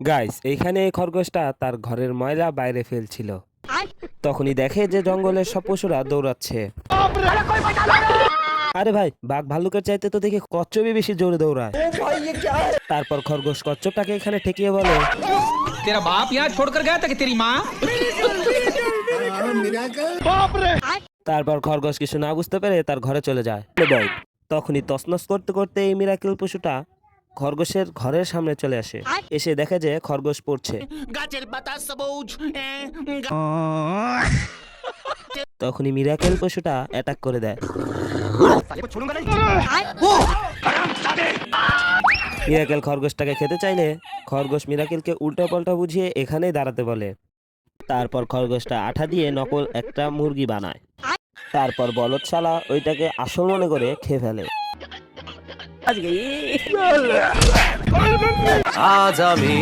Guys এইখানে এই খরগোশটা তার ঘরের ময়লা বাইরে ফেলছিল। তখনই দেখে যে জঙ্গলের সব পশুরা দৌড়াচ্ছে। আরে ভাই বাঘ ভাল্লুকের চাইতে তো দেখি কচ্ছপই বেশি জোরে দৌড়ায়। তারপর খরগোশ কচ্ছপটাকে এখানে ঠেকিয়ে বলে তেরা বাপ ইয়া ছোড় কর গয়া তেরি মা তারপর খরগোশ কিছু না বুঝতে পেরে তার ঘরে চলে যায়। তখনই তসনস করতে করতে এই মিরাকেল পশুটা খরগোশের ঘরের সামনে চলে আসে। এসে দেখে যে খরগোশ পড়ছে। তখনই মিরাকেল পশুটা অ্যাটাক করে দেয়। মিরাকেল খরগোশটাকে খেতে চাইলে খরগোশ মিরাকেলকে উল্টো পাল্টা বুঝিয়ে এখানেই দাঁড়াতে বলে। তারপর খরগোশটা আঠা দিয়ে নকল একটা মুরগি বানায়। তারপর বলদশালা ওইটাকে আসল মনে করে খেয়ে ফেলে। আজ আমি